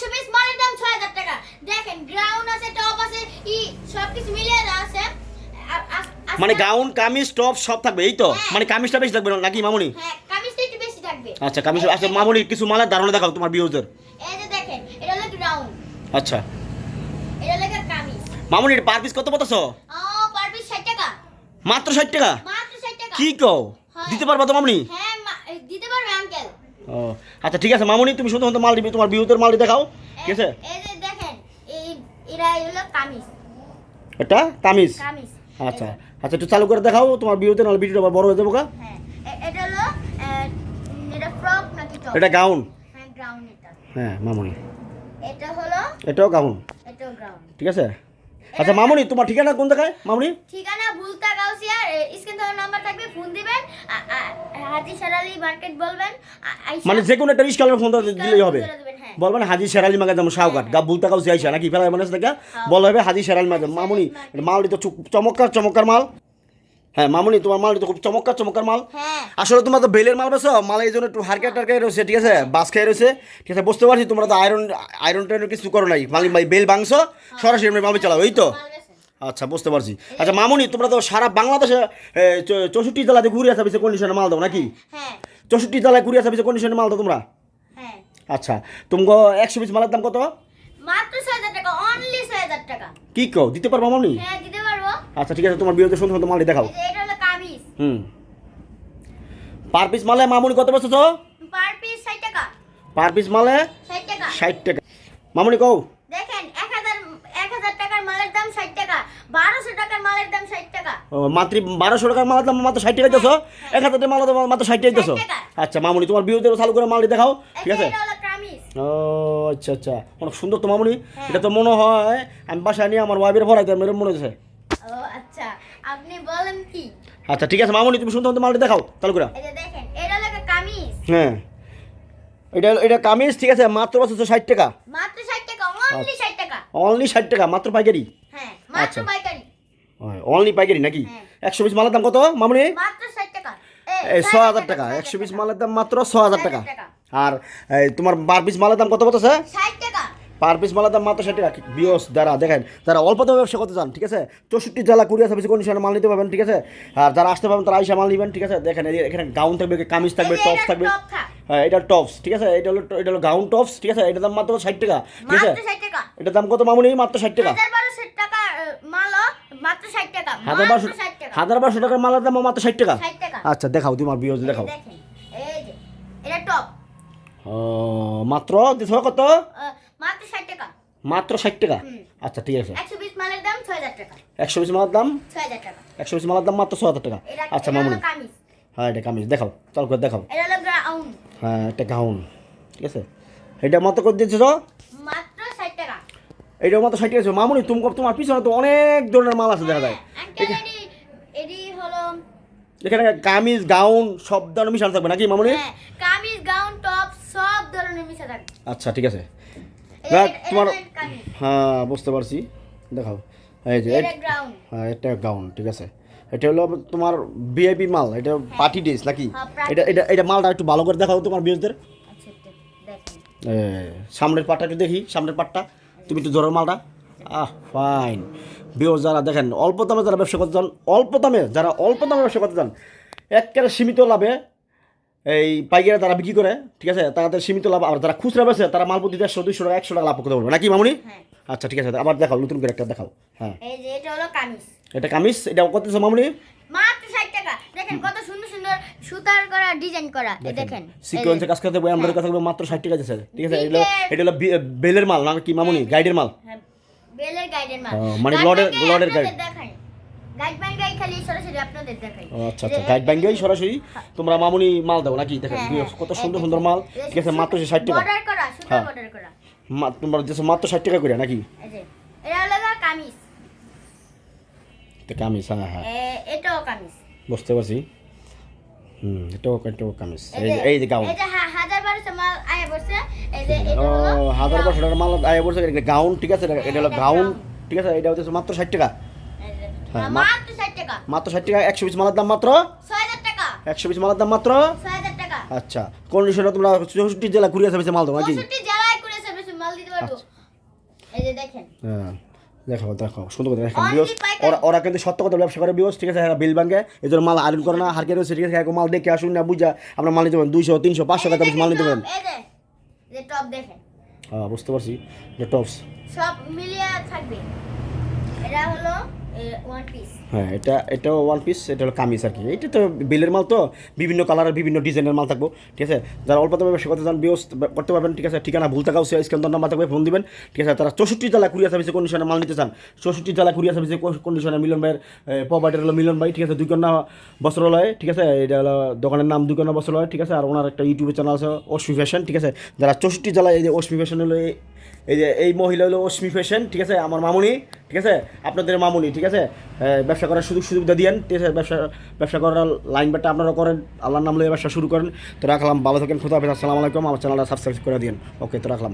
একশো পিস মালের দাম ছয় হাজার টাকা। দেখেন গ্রাউন্ড আছে টপ আছে ই সবকিছু মিলিয়ে দেওয়া আছে। মানে গাউন কামিজ টপ সব থাকবে এই তো? হ্যাঁ। মানে কামিজটা বেশি থাকবে নাকি মামুনি? হ্যাঁ কামিজটা একটু বেশি থাকবে। আচ্ছা কামিজ আচ্ছা মামুনি কিছু মালের ধারণা দেখাও তোমার বিউজের এই যে দেখেন এটা হলো আচ্ছা। এটা হলো কামিজ। মামুনি পার পিস কত পার পিস ষাট টাকা। মাত্র ষাট টাকা? মাত্র ষাট টাকা। কি কও। দিতে পারবা তো মামুনি? হ্যাঁ মা- এই দিতে পারবে আঙ্কেল ও আচ্ছা ঠিক আছে মামুনি তুমি শুধু মাল দিবি তোমার বিউতের মালটি দেখাও। ঠিক আছে? এই যে দেখেন এই এরা হলো কামিজ। এটা? তামিজ কামিজ। আচ্ছা আচ্ছা একটু চালু করে দেখাও তোমার বিউতে নাহলে ভিডিওটা আবার বড় হয়ে যাব গা। হ্যাঁ এটা হলো এটা ফ্রক নাকি টপ? এটা গাউন। হ্যাঁ এটা। হ্যাঁ মামুনি। এটা হলো এটাও গাউন। এটাও গ্রাউন্ড ঠিক আছে? আচ্ছা মামুনি তোমার ঠিকানা কোন জায়গায়? মামুনি? ঠিকানা ভুলতা গাউসিয়া স্ক্রিন থাকা নাম্বার থাকবে ফোন দিবেন হাজি শেরালি মার্কেট বলবেন মানে যে কোনো একটা রিস্কালের ফোন দিলেই হবে। হ্যাঁ। বলবেন হাজি শেরালি মাগা যেমন শাহঘাট গা বুলতা গাউসিয়া আইসা নাকি? ফেলা মানে বলা হবে হাজি শেরালি মাগা মামুনি মালটি তো চমৎকার চমৎকার মাল। হ্যাঁ মামুনি তোমার মালটি তো খুব চমৎকার চমৎকার মাল। হ্যাঁ। আসলে তোমরা তো বেলের মাল বেছো? মাল এই জন্য একটু হারকা টারকা রয়েছে ঠিক আছে? বাস খেয়ে রয়েছে। ঠিক আছে বুঝতে পারছি তোমরা তো আয়রন আয়রন টাইরন কিছু করো নাই। মালি ভাই বেল বাংশ সরাসরি এমনি মামে চালাও এই তো? আচ্ছা বুঝতে পারছি। আচ্ছা মামুনি তোমরা তো সারা বাংলাদেশে চৌষট্টি জেলাতে ঘুরিয়ে সার্ভিসে কন্ডিশনে মাল দাও নাকি? হ্যাঁ। চৌষট্টি জেলায় ঘুরিয়ে সার্ভিসে কন্ডিশনে মাল দাও তোমরা? হ্যাঁ। আচ্ছা তোমাকে একশো পিস মালের দাম কত? মাত্র ছয় হাজার টাকা অনলি ছয় হাজার টাকা। কি কও দিতে পারব মামুনি? হ্যাঁ দিতে আচ্ছা ঠিক আছে তোমার বিয়েতে সুন্দর সুন্দর মালটি দেখাও। এটা হলো কামিজ। হুম। পার পিস মালে মামুনি কত বেচেছ পার পিস ষাট টাকা। পার পিস মালে ষাট টাকা। ষাট টাকা। মামুনি কও। দেখেন এক হাজার এক হাজার টাকার মালের দাম ষাট টাকা বারোশো টাকার মালের দাম ষাট টাকা। ও, মাত্র বারোশো টাকার মাল দাম মাত্র ষাট টাকা দিতেছো? এক হাজার টাকা মাল দাম মাত্র ষাট টাকা দিতেছো? 60 টাকা। আচ্ছা মামুনি তোমার বিয়েতে চালু করে মালটি দেখাও ঠিক আছে? ও আচ্ছা আচ্ছা। অনেক সুন্দর তো মামুনি। হ্যাঁ। এটা তো মনে হয় আমি বাসায় নিয়ে আমার ওয়াইফের ভরাইতে এরকম মনে হচ্ছে আপনি বলেন কি? আচ্ছা ঠিক আছে মামুনি তুমি শুনতে সুন্দর মালটি দেখাও চালু করে দেখেন এটা হলো কামিজ। হ্যাঁ। এটা এটা কামিজ ঠিক আছে মাত্র বছর ষাট টাকা। মাত্র ষাট টাকা অনলি ষাট টাকা। অনলি ষাট টাকা মাত্র পাইকারি? হ্যাঁ মাত্র আচ্ছা। পাইকারি। অনলি পাইকারি নাকি? হ্যাঁ। একশো পিস মালের দাম কত মামুনি? মাত্র ষাট টাকা। এই ছ হাজার টাকা একশো পিস মালের দাম মাত্র ছ হাজার টাকা। আর তোমার পার পিস মালের দাম কত কত আছে ষাট টাকা পার পিস মালের দাম মাত্র ষাট টাকা। বিয়স যারা দেখেন যারা অল্প দামে ব্যবসা করতে চান ঠিক আছে? চৌষট্টি জেলা কুড়িয়া সার্ভিস কন্ডিশনে মাল নিতে পারবেন ঠিক আছে? আর যারা আসতে পারবেন তারা আইসা মাল নেবেন ঠিক আছে? দেখেন এখানে গাউন থাকবে কামিজ থাকবে টপস থাকবে। হ্যাঁ এটা টপস ঠিক আছে? এটা হলো এটা হলো গাউন টপস ঠিক আছে? এটার দাম মাত্র ষাট টাকা ঠিক আছে? এটার দাম কত মামুনি? মাত্র ষাট টাকা। হাজার বারোশো হাজার বারোশো টাকার মালের দাম মাত্র ষাট টাকা? আচ্ছা দেখাও তোমার এই দেখাও মাত্র দিছ কত? মাত্র ষাট টাকা। মাত্র ষাট টাকা? আচ্ছা ঠিক আছে। একশো বিশ মালের দাম ছয় হাজার টাকা। একশো পিস মালের দাম? ছয় হাজার টাকা। একশো পিস মালের দাম মাত্র ছ হাজার টাকা। আচ্ছা মামুনি। হ্যাঁ এটা কামিজ। দেখাও চল করে দেখাও। এটা হলো গ্রাউন্ড হ্যাঁ এটা গাউন। ঠিক আছে? এটা মাত্র করে দিয়েছ মাত্র ষাট টাকা। এইটা মাত্র ষাট টাকা। মামুনি তুমি তোমার পিছনে তো অনেক ধরনের মাল আছে দেখা যায়। আঙ্কেল এডি হলো এখানে কামিজ গাউন সব ধরনের মিশানো থাকবে নাকি মামুনি? হ্যাঁ কামিজ গাউন টপ সব ধরনের মিশা থাকে আচ্ছা ঠিক আছে। দেখ, তোমার হ্যাঁ বুঝতে পারছি। দেখাও। এই যে হ্যাঁ এটা গাউন ঠিক আছে। এটা হলো তোমার ভিআইপি মাল এটা পার্টি ড্রেস নাকি? হ্যাঁ, এটা এটা এটা মালটা একটু ভালো করে দেখাও তোমার বিয়েদের আচ্ছা সামনের পাটটা একটু দেখি সামনের পাটটা। তুমি একটু ধরো মালটা। আহ ফাইন বিও যারা দেখেন অল্প দামে যারা ব্যবসা করতে চান অল্প দামে যারা অল্প দামে ব্যবসা করতে চান একেবারে সীমিত লাভে এই পাইকারে তারা বিক্রি করে ঠিক আছে? তাদের সীমিত লাভ আর যারা খুচরা বেছে তারা মাল প্রতি দেড়শো দুইশো টাকা একশো টাকা লাভ করতে পারবে। নাকি মামুনি? হ্যাঁ। আচ্ছা ঠিক আছে আবার দেখাও নতুন করে একটা দেখাও। হ্যাঁ। এটা কামিজ। এটা কত মামুনি? মাত্র ষাট টাকা। দেখেন কত সুন্দর সুন্দর সুতার করা ডিজাইন করা দেখেন সিকোয়েন্সে কাজ করতে হবে আমাদের কাছে মাত্র ষাট টাকা দিচ্ছে ঠিক আছে এটা এটা হলো বেলের মাল না কি মামুনি? গাইডের মাল। হ্যাঁ, বেলের গাইডের মাল। মানে গাইড লর্ডের- লর্ডের গাইড। সরাসরি আপনাদের দেখাই। আচ্ছা আচ্ছা গাইড সরাসরি? তোমরা মামুনি মাল দাও নাকি? দেখেন হ্যাঁ, হ্যাঁ, কত সুন্দর সুন্দর মাল। ঠিক আছে মাত্র ষাট টাকা। করা হ্যাঁ। করা। তোমরা মাত্র ষাট টাকা করে নাকি? এই যে এটা হলো কামিজ। তো কামিজ হ্যাঁ হ্যাঁ। এটাও কামিজ। বুঝতে পারছি। হুম এটাও এটাও কামিজ। এই এই যে গাউন। হাজার বারোশো মাল আয় বসছে এই যে এটা হাজার পাঁচশো টাকার মাল আয় বলছে এটা গাউন ঠিক আছে এটা- হলো গাউন। ঠিক আছে এটা হচ্ছে মাত্র ষাট টাকা। হ্যাঁ, হ্যাঁ, মাত্র টাকা। মাত্র ষাট টাকা একশো পিস মালের দাম মাত্র? টাকা। একশো পিস মালের দাম মাত্র? টাকা। আচ্ছা কন্ডিশনে তোমরা চৌষট্টি জেলা ঘুরিয়ে সার্ভিসে মাল দাও নাকি পারব এই যে দেখেন। হ্যাঁ দেখো দেখো সুন্দর কথা দেখেন বিয়স ওরা ওরা কিন্তু সত্য কথা ব্যবসা করে বিয়স ঠিক আছে? হ্যাঁ বিল ব্যাঙ্কে এই জন্য মাল আয়রন করে না হারকে রয়েছে ঠিক আছে? হ্যাঁ, মাল দেখে আসুন না বুঝা আপনার মাল নিতে পারেন দুইশো তিনশো পাঁচশো টাকা মাল নিতে পারেন হ্যাঁ বুঝতে পারছি। যে টপস সব মিলিয়ে থাকবে। এটা হলো হ্যাঁ এটা, এটাও ওয়ান পিস এটা হলো কামিজ আর কি। এটা তো বিলের মাল তো, বিভিন্ন কালারের বিভিন্ন ডিজাইনের মাল থাকব, ঠিক আছে? যারা অল্প দামে ব্যবসা করতে চান বিয়স করতে পারবেন, ঠিক আছে? ঠিকানা ভুলতে কাউ স্ক্যান নাম্বার থাকবে ফোন দিবেন, ঠিক আছে? তারা চৌষট্টি জেলা কুরিয়া সার্ভিসে কন্ডিশনে মাল নিতে চান, চৌষট্টি জেলা কুরিয়া সার্ভিসে কন্ডিশনে মিলন ভাইয়ের প্রোভাইডার হলো মিলন ভাই, ঠিক আছে? দুইকন্যা বস্ত্রালয়, ঠিক আছে? এটা হলো দোকানের নাম দুইকন্যা বস্ত্রালয়, ঠিক আছে? আর ওনার একটা ইউটিউবের চ্যানেল আছে অশ্মি ফ্যাশন ঠিক আছে? যারা চৌষট্টি জেলায় এই যে অশ্মি ফ্যাশন হলো, এই যে এই মহিলা হলো অশ্মি ফ্যাশন ঠিক আছে? আমার মামুনি ঠিক আছে? আপনাদের মামুনি, ঠিক আছে? ব্যবসা করার সুযোগ সুবিধা দিয়েন, ঠিক আছে? ব্যবসা ব্যবসা করার লাইন বাটটা আপনারা করেন, আল্লাহর নাম লয়ে ব্যবসা শুরু করেন। তো রাখলাম, ভালো থাকেন, খুদা হাফেজ, আসসালামু আলাইকুম। আমার চ্যানেলটা সাবস্ক্রাইব করে দিন ওকে তো রাখলাম।